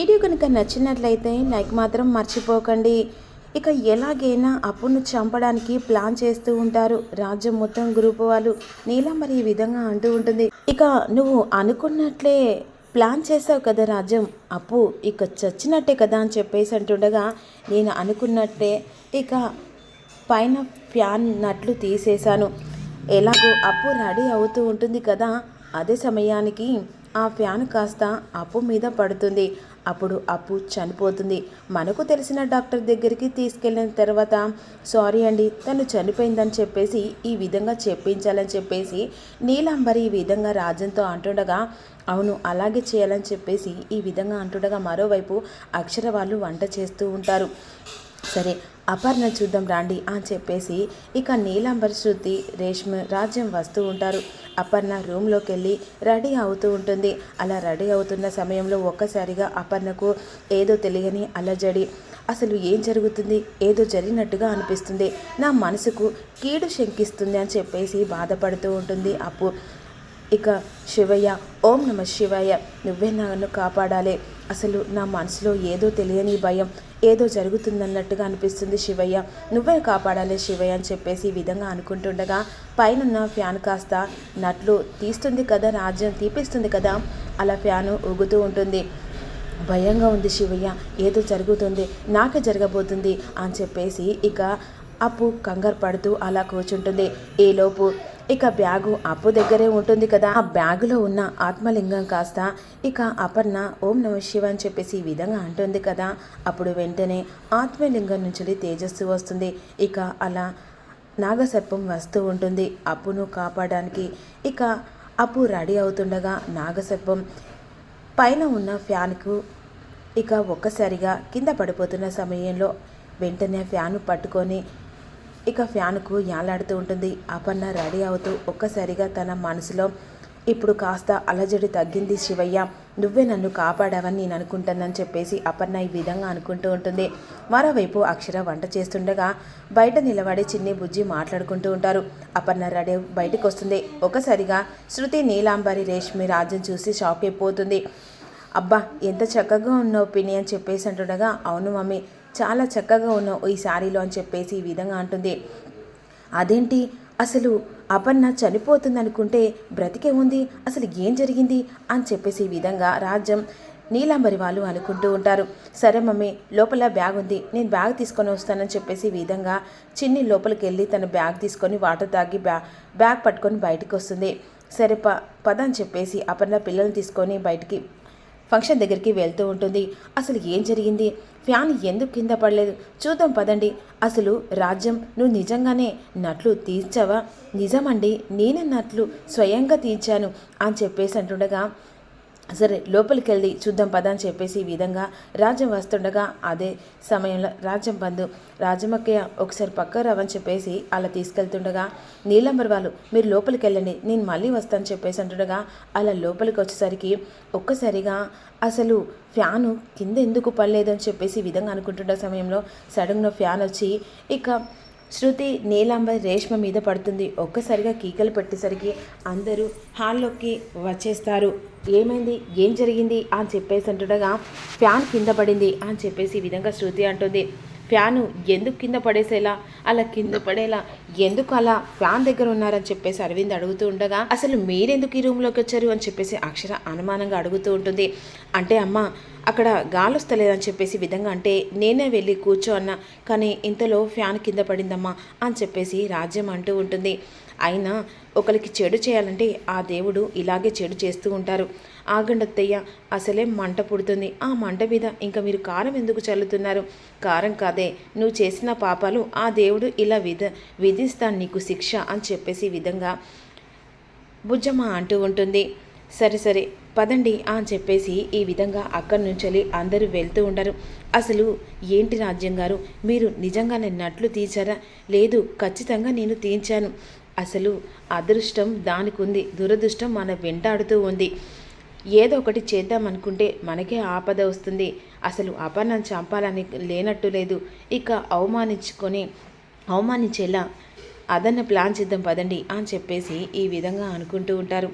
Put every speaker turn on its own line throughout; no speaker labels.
Video కనుక నచ్చినట్లయితే like మాత్రం మర్చిపోకండి. ఇక ఎలాగైనా అప్పును చంపడానికి ప్లాన్ చేస్తూ ఉంటారు రాజ్యం మొత్తం గ్రూప్ వాళ్ళు. నీలా మరి ఈ విధంగా అంటూ ఉంటుంది. ఇక నువ్వు అనుకున్నట్లే ప్లాన్ చేసావు కదా రాజ్యం. అప్పు ఇక చచ్చినట్టే కదా అని చెప్పేసి అంటుండగా నేను అనుకున్నట్టే ఇక పైన ఫ్యాన్ నట్లు తీసేశాను. ఎలాగో అప్పు రెడీ అవుతూ ఉంటుంది కదా అదే సమయానికి ఆ ఫ్యాన్ కాస్త అప్పు మీద పడుతుంది. అప్పుడు అప్పు చనిపోతుంది. మనకు తెలిసిన డాక్టర్ దగ్గరికి తీసుకెళ్ళిన తర్వాత సారీ అండి తను చనిపోయిందని చెప్పేసి ఈ విధంగా చెప్పించాలని చెప్పేసి నీలాంబరి ఈ విధంగా రాజంతో అంటుండగా అవును అలాగే చేయాలని చెప్పేసి ఈ విధంగా అంటుండగా మరోవైపు అక్షర వాళ్ళు వంట చేస్తూ ఉంటారు. సరే అపర్ణ చూద్దాం రాండి అని చెప్పేసి ఇక నీలాంబర్ శృతి రేష్మ రాజ్యం వస్తూ ఉంటారు. అపర్ణ రూమ్లోకి వెళ్ళి రెడీ అవుతూ ఉంటుంది. అలా రెడీ అవుతున్న సమయంలో ఒక్కసారిగా అపర్ణకు ఏదో తెలియని అలజడి. అసలు ఏం జరుగుతుంది? ఏదో జరిగినట్టుగా అనిపిస్తుంది. నా మనసుకు కీడు శంకిస్తుంది అని చెప్పేసి బాధపడుతూ ఉంటుంది అప్పు. ఇక శివయ్య ఓం నమ శివయ్య నువ్వే నన్ను కాపాడాలి. అసలు నా మనసులో ఏదో తెలియని భయం ఏదో జరుగుతుందన్నట్టుగా అనిపిస్తుంది శివయ్య. నువ్వే కాపాడాలి శివయ్య అని చెప్పేసి ఈ విధంగా అనుకుంటుండగా పైనున్న ఫ్యాన్ కాస్త నట్లు తీస్తుంది కదా రాజ్యం తీపిస్తుంది కదా అలా ఫ్యాను ఊగుతూ ఉంటుంది. భయంగా ఉంది శివయ్య ఏదో జరుగుతుంది నాకే జరగబోతుంది అని చెప్పేసి ఇక అప్పు కంగారు పడుతూ అలా కూర్చుంటుంది. ఈలోపు ఇక బ్యాగు అప్పు దగ్గరే ఉంటుంది కదా. ఆ బ్యాగులో ఉన్న ఆత్మలింగం కాస్త ఇక అపర్ణ ఓం నమ శివ అని చెప్పేసి ఈ విధంగా అంటుంది కదా. అప్పుడు వెంటనే ఆత్మలింగం నుంచి తేజస్సు వస్తుంది. ఇక అలా నాగసర్పం వస్తూ ఉంటుంది. అప్పును కాపాడడానికి ఇక అప్పు రెడీ అవుతుండగా నాగసర్పం పైన ఉన్న ఫ్యాన్కు ఇక ఒక్కసారిగా కింద పడిపోతున్న సమయంలో వెంటనే ఫ్యాను పట్టుకొని ఇక ఫ్యాన్కు యాలాడుతూ ఉంటుంది. అపర్ణ రెడీ అవుతూ ఒక్కసారిగా తన మనసులో ఇప్పుడు కాస్త అలజడి తగ్గింది శివయ్య. నువ్వే నన్ను కాపాడావని నేను అనుకుంటానని చెప్పేసి అపర్ణ ఈ విధంగా అనుకుంటూ ఉంటుంది. మరోవైపు అక్షర వంట చేస్తుండగా బయట నిలబడి చిన్ని బుజ్జి మాట్లాడుకుంటూ ఉంటారు. అపర్ణ రెడీ బయటకు వస్తుంది ఒకసారిగా శృతి నీలాంబరి రేష్మి రాజ్యం చూసి షాక్ అయిపోతుంది. అబ్బా ఎంత చక్కగా ఉన్నావు పిన్ని అని చెప్పేసి అంటుండగా అవును మమ్మీ. చాలా చక్కగా ఉన్నావు ఈ శారీలో అని చెప్పేసి ఈ విధంగా అంటుంది. అదేంటి? అసలు అపర్ణ చనిపోతుంది అనుకుంటే బ్రతికే ఉంది అసలు ఏం జరిగింది అని చెప్పేసి ఈ విధంగా రాజ్యం నీలాంబరి వాళ్ళు అనుకుంటూ ఉంటారు. సరే మమ్మీ లోపల బ్యాగ్ ఉంది నేను బ్యాగ్ తీసుకొని వస్తానని చెప్పేసి ఈ విధంగా చిన్ని లోపలికి వెళ్ళి తన బ్యాగ్ తీసుకొని వాటర్ తాగి బ్యా బ్యాగ్ పట్టుకొని బయటకు వస్తుంది. సరే ప పదని చెప్పేసి అపర్ణ పిల్లల్ని తీసుకొని బయటికి ఫంక్షన్ దగ్గరికి వెళ్తూ ఉంటుంది. అసలు ఏం జరిగింది? ఫ్యాన్ ఎందుకు కింద పడలేదు? చూద్దాం పదండి. అసలు రాజ్యం నువ్వు నిజంగానే నట్లు తీర్చావా? నిజమండి నేనే నట్లు స్వయంగా తీర్చాను అని చెప్పేసి అంటుండగా సరే లోపలికి వెళ్ళి చూద్దాం పద అని చెప్పేసి ఈ విధంగా రాజ్యం వస్తుండగా అదే సమయంలో రాజ్యం బంధు రాజమక్కయ్య ఒకసారి పక్క రావని చెప్పేసి అలా తీసుకెళ్తుండగా నీలంబర్ వాళ్ళు మీరు లోపలికి వెళ్ళండి నేను మళ్ళీ వస్తాను చెప్పేసి అంటుండగా అలా లోపలికి వచ్చేసరికి ఒక్కసారిగా అసలు ఫ్యాను కింద ఎందుకు పడలేదని చెప్పేసి ఈ విధంగా అనుకుంటున్న సమయంలో సడన్గా ఫ్యాన్ వచ్చి ఇక శృతి నీలాంబ రేష్మ మీద పడుతుంది. ఒక్కసారిగా కీకలు పెట్టేసరికి అందరూ హాల్లోకి వచ్చేస్తారు. ఏమైంది? ఏం జరిగింది? అని చెప్పేసి అంటుండగా ఫ్యాన్ కింద పడింది అని చెప్పేసి ఈ విధంగా శృతి అంటుంది. ఫ్యాను ఎందుకు కింద పడేసేలా? అలా కింద పడేలా? ఎందుకు అలా ఫ్యాన్ దగ్గర ఉన్నారని చెప్పేసి అరవింద్ అడుగుతూ ఉండగా అసలు మీరెందుకు ఈ రూమ్లోకి వచ్చారు? అని చెప్పేసి అక్షర అనుమానంగా అడుగుతూ ఉంటుంది. అంటే అమ్మ అక్కడ గాలి వస్తలేదని చెప్పేసి విధంగా అంటే నేనే వెళ్ళి కూర్చో అన్న కానీ ఇంతలో ఫ్యాన్ కింద పడిందమ్మా అని చెప్పేసి రాజ్యం అంటూ ఉంటుంది. అయినా ఒకరికి చెడు చేయాలంటే ఆ దేవుడు ఇలాగే చెడు చేస్తూ ఉంటారు. ఆగండత్తయ్య అసలే మంట పుడుతుంది. ఆ మంట మీద ఇంకా మీరు కారం ఎందుకు చల్లుతున్నారు? కారం కాదే నువ్వు చేసిన పాపాలు ఆ దేవుడు ఇలా విధ విధిస్తాను నీకు శిక్ష అని చెప్పేసి విధంగా బుజ్జమ్మ అంటూ ఉంటుంది. సరే సరే పదండి అని చెప్పేసి ఈ విధంగా అక్కడి నుంచి అందరూ వెళ్తూ ఉండరు. అసలు ఏంటి రాజ్యం గారు? మీరు నిజంగానే నట్లు తీర్చారా? లేదు ఖచ్చితంగా నేను తీర్చాను. అసలు అదృష్టం దానికి ఉంది దురదృష్టం మన వెంటాడుతూ ఉంది. ఏదో ఒకటి చేద్దామనుకుంటే మనకే ఆపద వస్తుంది. అసలు అపర్ణం చంపాలని లేనట్టు లేదు. ఇక అవమానించుకొని అవమానించేలా అదన్న ప్లాన్ చేద్దాం పదండి అని చెప్పేసి ఈ విధంగా అనుకుంటూ ఉంటారు.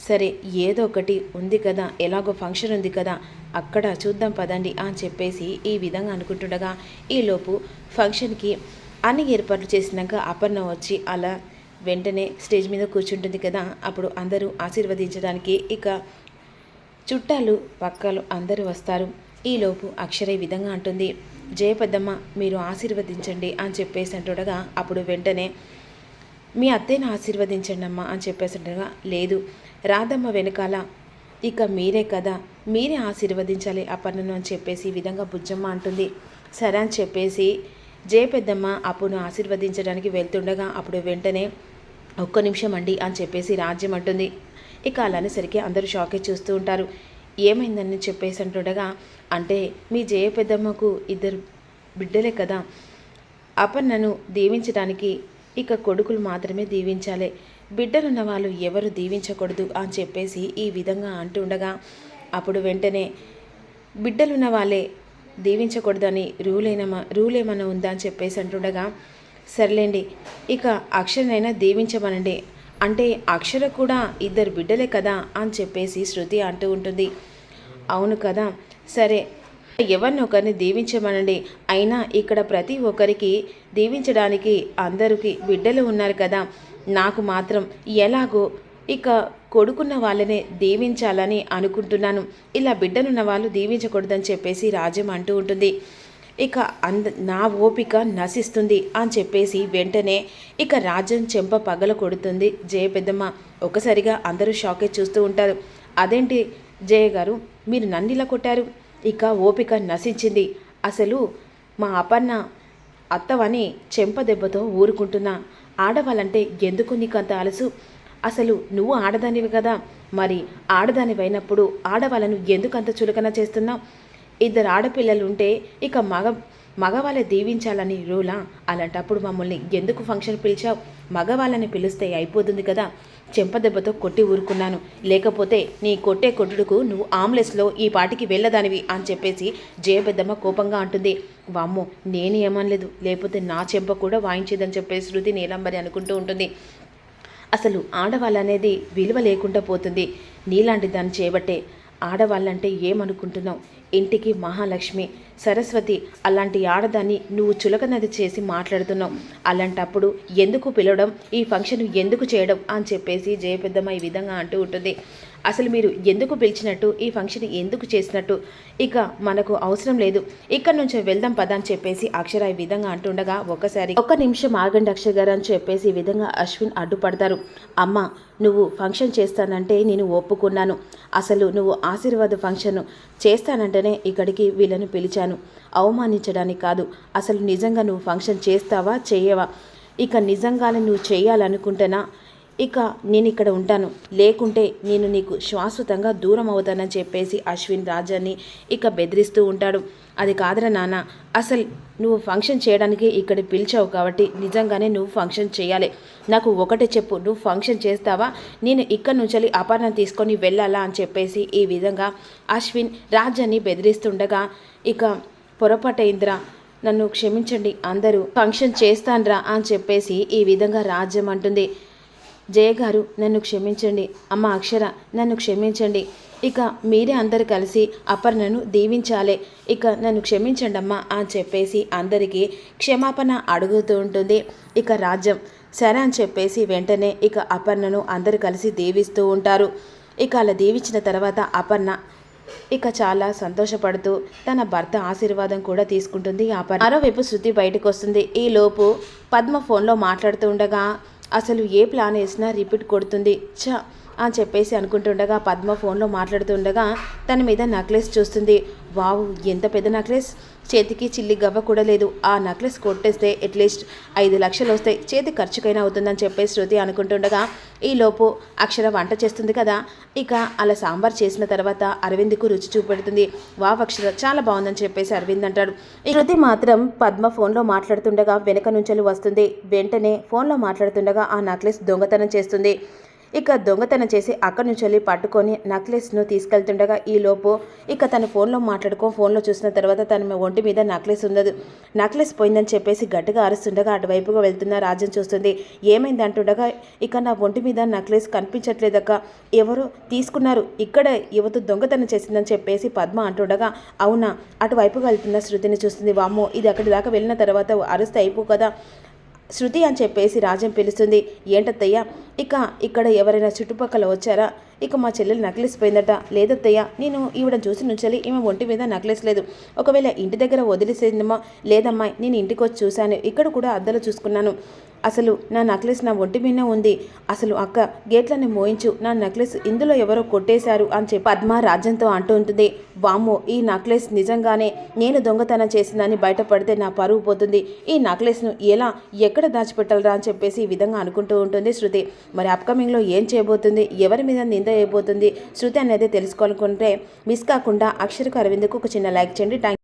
సరే ఏదో ఒకటి ఉంది కదా ఎలాగో ఫంక్షన్ ఉంది కదా అక్కడ చూద్దాం పదండి అని చెప్పేసి ఈ విధంగా అనుకుంటుండగా ఈలోపు ఫంక్షన్కి అన్ని ఏర్పాట్లు చేసినాక అపర్ణ వచ్చి అలా వెంటనే స్టేజ్ మీద కూర్చుంటుంది కదా అప్పుడు అందరూ ఆశీర్వదించడానికి ఇక చుట్టాలు పక్కలు అందరూ వస్తారు. ఈలోపు అక్షర ఈ విధంగా అంటుంది జయపెద్దమ్మ మీరు ఆశీర్వదించండి అని చెప్పేసి అంటుండగా అప్పుడు వెంటనే మీ అత్తయ్యను ఆశీర్వదించండి అమ్మా అని చెప్పేసి లేదు. రాధమ్మ వెనకాల ఇక మీరే కదా మీరే ఆశీర్వదించాలి అపర్ణను అని చెప్పేసి ఈ విధంగా బుజ్జమ్మ అంటుంది. సరే అని చెప్పేసి జయపెద్దమ్మ అప్పును ఆశీర్వదించడానికి వెళ్తుండగా అప్పుడు వెంటనే ఒక్క నిమిషం అండి అని చెప్పేసి రాజ్యం అంటుంది. ఇక అలానేసరికి అందరూ షాకే చూస్తూ ఉంటారు. ఏమైందని చెప్పేసి అంటుండగా అంటే మీ జయ పెద్దమ్మకు ఇద్దరు బిడ్డలే కదా అపన్నను దీవించడానికి ఇక కొడుకులు మాత్రమే దీవించాలి. బిడ్డలున్న వాళ్ళు ఎవరు దీవించకూడదు అని చెప్పేసి ఈ విధంగా అంటుండగా అప్పుడు వెంటనే బిడ్డలున్న వాళ్ళే దీవించకూడదని రూల్ అయినా రూల్ ఏమైనా ఉందా అని చెప్పేసి అంటుండగా సర్లేండి ఇక అక్షరనైనా దీవించమనండి. అంటే అక్షర కూడా ఇద్దరు బిడ్డలే కదా అని చెప్పేసి శృతి అంటూ ఉంటుంది. అవును కదా సరే ఎవరిని ఒకరిని దీవించమనండి. అయినా ఇక్కడ ప్రతి ఒక్కరికి దీవించడానికి అందరికీ బిడ్డలు ఉన్నారు కదా. నాకు మాత్రం ఎలాగో ఇక కొడుకున్న వాళ్ళనే దీవించాలని అనుకుంటున్నాను. ఇలా బిడ్డనున్న వాళ్ళు దీవించకూడదని చెప్పేసి రాజ్యం అంటూ ఉంటుంది. ఇక అంద నా ఓపిక నశిస్తుంది అని చెప్పేసి వెంటనే ఇక రాజ్యం చెంప పగల కొడుతుంది. జయ పెద్దమ్మ ఒకసారిగా అందరూ షాకే చూస్తూ ఉంటారు. అదేంటి జయ గారు మీరు నన్నిలా కొట్టారు? ఇక ఓపిక నశించింది. అసలు మా అపన్న అత్తవని చెంప దెబ్బతో ఊరుకుంటున్నా. ఆడవాళ్ళంటే ఎందుకు నీకంత అలసు? అసలు నువ్వు ఆడదానివి కదా. మరి ఆడదానివైనప్పుడు ఆడవాళ్ళను ఎందుకంత చులకన చేస్తున్నావు? ఇద్దరు ఆడపిల్లలు ఉంటే ఇక మగ మగవాళ్ళ దీవించాలని రూలా అలాంటప్పుడు మమ్మల్ని ఎందుకు ఫంక్షన్ పిలిచావు? మగవాళ్ళని పిలిస్తే అయిపోతుంది కదా. చెంపదెబ్బతో కొట్టి ఊరుకున్నాను. లేకపోతే నీ కొట్టే కొట్టుడుకు నువ్వు ఆమ్లెస్లో ఈ పాటికి వెళ్ళదానివి అని చెప్పేసి జయబెద్దమ్మ కోపంగా అంటుంది. వామ్మో నేను ఏమనలేదు. లేకపోతే నా చెంప కూడా వాయించేదని చెప్పేసి శృతి నీలంబరి అనుకుంటూ ఉంటుంది. అసలు ఆడవాళ్ళనేది విలువ లేకుండా పోతుంది. నీలాంటి దాన్ని చేయబట్టే ఆడవాళ్ళంటే ఏమనుకుంటున్నావు? ఇంటికి మహాలక్ష్మి సరస్వతి అలాంటి ఆడదాన్ని నువ్వు చులకనది చేసి మాట్లాడుతున్నావు. అలాంటప్పుడు ఎందుకు పిలవడం? ఈ ఫంక్షన్ ఎందుకు చేయడం? అని చెప్పేసి జయపెద్దమ్మ ఈ విధంగా అంటూ ఉంటుంది. అసలు మీరు ఎందుకు పిలిచినట్టు ఈ ఫంక్షన్ ఎందుకు చేసినట్టు ఇక మనకు అవసరం లేదు. ఇక్కడ నుంచి వెళ్దాం పదా అని చెప్పేసి అక్షర ఈ విధంగా అంటుండగా ఒకసారి ఒక్క నిమిషం ఆగండి అక్షర్ గారు అని చెప్పేసి ఈ విధంగా అశ్విన్ అడ్డుపడతారు. అమ్మ నువ్వు ఫంక్షన్ చేస్తానంటే నేను ఒప్పుకున్నాను. అసలు నువ్వు ఆశీర్వాద ఫంక్షన్ చేస్తానంటేనే ఇక్కడికి వీళ్ళని పిలిచాను. అవమానించడానికి కాదు. అసలు నిజంగా నువ్వు ఫంక్షన్ చేస్తావా చేయవా? ఇక నిజంగానే నువ్వు చేయాలనుకుంటేనా? ఇక నేను ఇక్కడ ఉంటాను. లేకుంటే నేను నీకు శాశ్వతంగా దూరం అవుతానని చెప్పేసి అశ్విన్ రాజాని ఇక బెదిరిస్తూ ఉంటాడు. అది కాదురా నాన్న అసలు నువ్వు ఫంక్షన్ చేయడానికి ఇక్కడ పిలిచావు కాబట్టి నిజంగానే నువ్వు ఫంక్షన్ చేయాలి. నాకు ఒకటే చెప్పు నువ్వు ఫంక్షన్ చేస్తావా? నేను ఇక్కడ నుంచి అపర్ణ తీసుకొని వెళ్ళాలా అని చెప్పేసి ఈ విధంగా అశ్విన్ రాజాన్ని బెదిరిస్తుండగా ఇక పొరపాటైందిరా నన్ను క్షమించండి అందరూ ఫంక్షన్ చేస్తాన్రా అని చెప్పేసి ఈ విధంగా రాజ్యం అంటుంది. జయ గారు నన్ను క్షమించండి. అమ్మ అక్షర నన్ను క్షమించండి. ఇక మీరే అందరు కలిసి అపర్ణను దీవించాలే. ఇక నన్ను క్షమించండి అమ్మా అని చెప్పేసి అందరికీ క్షమాపణ అడుగుతూ ఉంటుంది. ఇక రాజ్యం సరే అని చెప్పేసి వెంటనే ఇక అపర్ణను అందరు కలిసి దీవిస్తూ ఉంటారు. ఇక అలా దీవించిన తర్వాత అపర్ణ ఇక చాలా సంతోషపడుతూ తన భర్త ఆశీర్వాదం కూడా తీసుకుంటుంది. అపర్ణ మరోవైపు శృతి బయటకు వస్తుంది ఈ లోపు పద్మ ఫోన్లో మాట్లాడుతూ ఉండగా అసలు ఏ ప్లాన్ వేసినా రిపీట్ కొడుతుంది. చ అని చెప్పేసి అనుకుంటుండగా పద్మ ఫోన్లో మాట్లాడుతుండగా తన మీద నెక్లెస్ చూస్తుంది. వావ్ ఎంత పెద్ద నెక్లెస్! చేతికి చిల్లి గవ్వ కూడా లేదు. ఆ నెక్లెస్ కొట్టేస్తే అట్లీస్ట్ ఐదు లక్షలు వస్తాయి. చేతి ఖర్చుకైనా అవుతుందని చెప్పే శృతి అనుకుంటుండగా ఈలోపు అక్షర వంట చేస్తుంది కదా. ఇక అలా సాంబార్ చేసిన తర్వాత అరవింద్కు రుచి చూపెడుతుంది. వావ్ అక్షర చాలా బాగుందని చెప్పేసి అరవింద్ అంటాడు. ఈ శృతి మాత్రం పద్మ ఫోన్లో మాట్లాడుతుండగా వెనక నుంచెలు వస్తుంది. వెంటనే ఫోన్లో మాట్లాడుతుండగా ఆ నెక్లెస్ దొంగతనం చేస్తుంది. ఇక దొంగతనం చేసి అక్కడి నుంచి వెళ్ళి పట్టుకొని నెక్లెస్ను తీసుకెళ్తుండగా ఈ లోపు ఇక తన ఫోన్లో మాట్లాడుకో ఫోన్లో చూసిన తర్వాత తన ఒంటి మీద నెక్లెస్ ఉండదు నెక్లెస్ పోయిందని చెప్పేసి గట్టిగా అరుస్తుండగా అటువైపుగా వెళ్తున్న రాజ్యం చూస్తుంది. ఏమైంది అంటుండగా ఇక నా ఒంటి మీద నెక్లెస్ కనిపించట్లేదక్క. ఎవరో? తీసుకున్నారు. ఇక్కడ యువత దొంగతనం చేసిందని చెప్పేసి పద్మ అంటుండగా అవునా? అటువైపుగా వెళ్తున్న శృతిని చూస్తుంది. వామ్మో ఇది అక్కడి దాకా వెళ్ళిన తర్వాత అరుస్తే అయిపో కదా. శృతి అని చెప్పేసి రాజం పిలుస్తుంది. ఏంటత్తయ్య? ఇక ఇక్కడ ఎవరైనా చుట్టుపక్కల వచ్చారా? ఇక మా చెల్లెలు నక్లెస్ పోయిందట లేదత్తయ్య నేను ఈవిడ చూసి నుంచాలి ఈమె ఒంటి మీద నక్లెస్ లేదు ఒకవేళ ఇంటి దగ్గర వదిలేసేందమ్మా. లేదమ్మా నేను ఇంటికి వచ్చి చూశాను. ఇక్కడ కూడా అద్దలు చూసుకున్నాను. అసలు నా నెక్లెస్ నా ఒంటి మీద ఉంది. అసలు అక్క గేట్లని మోయించు. నా నెక్లెస్ ఇందులో ఎవరో కొట్టేశారు అని చెప్పి పద్మ రాజ్యంతో అంటూ ఉంటుంది. వామ్మో ఈ నెక్లెస్ నిజంగానే నేను దొంగతనం చేసిందని బయటపడితే నా పరువు పోతుంది. ఈ నెక్లెస్ను ఎలా ఎక్కడ దాచిపెట్టాలరా అని చెప్పేసి ఈ విధంగా అనుకుంటూ ఉంటుంది శృతి. మరి అప్కమింగ్లో ఏం చేయబోతుంది? ఎవరి మీద నింద అయిపోతుంది శృతి అనేది తెలుసుకోవాలనుకుంటే మిస్ కాకుండా అక్షరకు అరవింద్కు ఒక చిన్న లైక్ చేయండి. థ్యాంక్